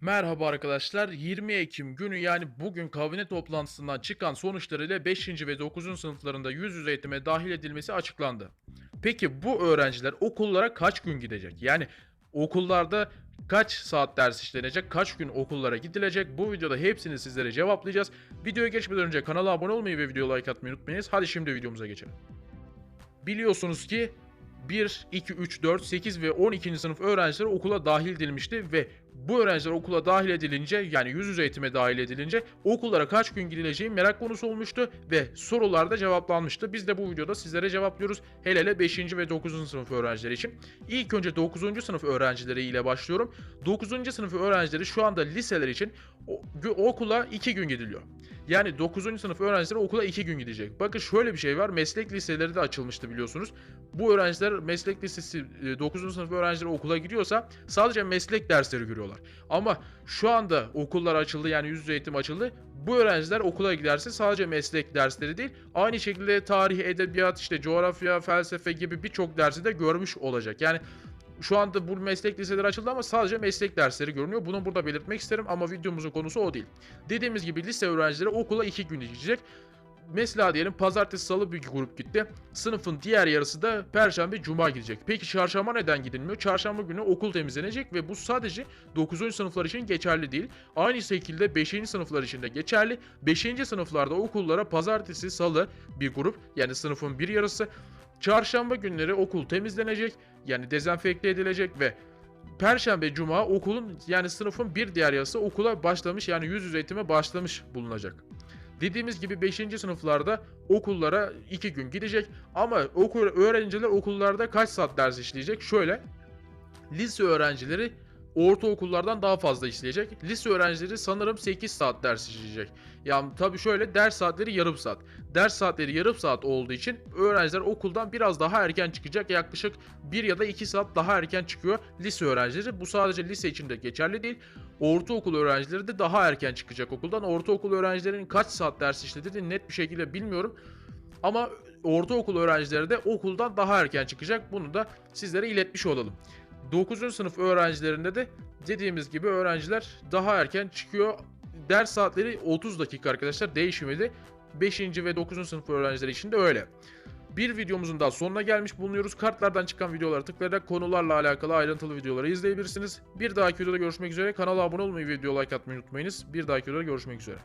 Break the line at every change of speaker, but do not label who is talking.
Merhaba arkadaşlar. 20 Ekim günü yani bugün kabine toplantısından çıkan sonuçlarıyla 5. ve 9. sınıflarında yüz yüze eğitime dahil edilmesi açıklandı. Peki bu öğrenciler okullara kaç gün gidecek? Yani okullarda kaç saat ders işlenecek, kaç gün okullara gidilecek? Bu videoda hepsini sizlere cevaplayacağız. Videoya geçmeden önce kanala abone olmayı ve video like atmayı unutmayınız. Hadi şimdi videomuza geçelim. Biliyorsunuz ki 1, 2, 3, 4, 8 ve 12. sınıf öğrencileri okula dahil edilmişti ve bu öğrenciler okula dahil edilince yani yüz yüze eğitime dahil edilince okullara kaç gün gidileceği merak konusu olmuştu ve sorularda cevaplanmıştı. Biz de bu videoda sizlere cevaplıyoruz. Hele hele 5. ve 9. sınıf öğrencileri için. İlk önce 9. sınıf öğrencileri ile başlıyorum. 9. sınıf öğrencileri şu anda liseler için okula 2 gün gidiliyor. Yani 9. sınıf öğrencileri okula 2 gün gidecek. Bakın şöyle bir şey var. Meslek liseleri de açılmıştı biliyorsunuz. Bu öğrenciler meslek lisesi e, 9. sınıf öğrencileri okula gidiyorsa sadece meslek dersleri görüyorlar. Ama şu anda okullar açıldı yani yüz yüze eğitim açıldı. Bu öğrenciler okula giderse sadece meslek dersleri değil aynı şekilde tarih, edebiyat, işte coğrafya, felsefe gibi birçok dersi de görmüş olacak. Yani şu anda bu meslek liseleri açıldı ama sadece meslek dersleri görünüyor. Bunu burada belirtmek isterim ama videomuzun konusu o değil. Dediğimiz gibi lise öğrencileri okula 2 gün gidecek. Mesela diyelim pazartesi salı bir grup gitti. Sınıfın diğer yarısı da perşembe cuma gidecek. Peki çarşamba neden gidilmiyor? Çarşamba günü okul temizlenecek ve bu sadece 9. sınıflar için geçerli değil. Aynı şekilde 5. sınıflar için de geçerli. 5. sınıflarda okullara pazartesi salı bir grup yani sınıfın bir yarısı Çarşamba günleri okul temizlenecek yani dezenfekte edilecek ve Perşembe, Cuma okulun yani sınıfın bir diğer yarısı okula başlamış yani yüz yüze eğitime başlamış bulunacak. Dediğimiz gibi 5. sınıflarda okullara 2 gün gidecek ama okul öğrenciler okullarda kaç saat ders işleyecek? Şöyle lise öğrencileri ortaokullardan daha fazla işleyecek. Lise öğrencileri sanırım 8 saat ders işleyecek. Yani tabii şöyle ders saatleri yarım saat. Ders saatleri yarım saat olduğu için öğrenciler okuldan biraz daha erken çıkacak. Yaklaşık 1 ya da 2 saat daha erken çıkıyor lise öğrencileri. Bu sadece lise için de geçerli değil. Ortaokul öğrencileri de daha erken çıkacak okuldan. Ortaokul öğrencilerinin kaç saat ders işlediğini net bir şekilde bilmiyorum. Ama ortaokul öğrencileri de okuldan daha erken çıkacak. Bunu da sizlere iletmiş olalım. 9. sınıf öğrencilerinde de dediğimiz gibi öğrenciler daha erken çıkıyor. Ders saatleri 30 dakika arkadaşlar değişmedi. 5. ve 9. sınıf öğrencileri için de öyle. Bir videomuzun daha sonuna gelmiş bulunuyoruz. Kartlardan çıkan videolara tıklayarak konularla alakalı ayrıntılı videoları izleyebilirsiniz. Bir dahaki videoda görüşmek üzere. Kanala abone olmayı ve video like atmayı unutmayınız. Bir dahaki videoda görüşmek üzere.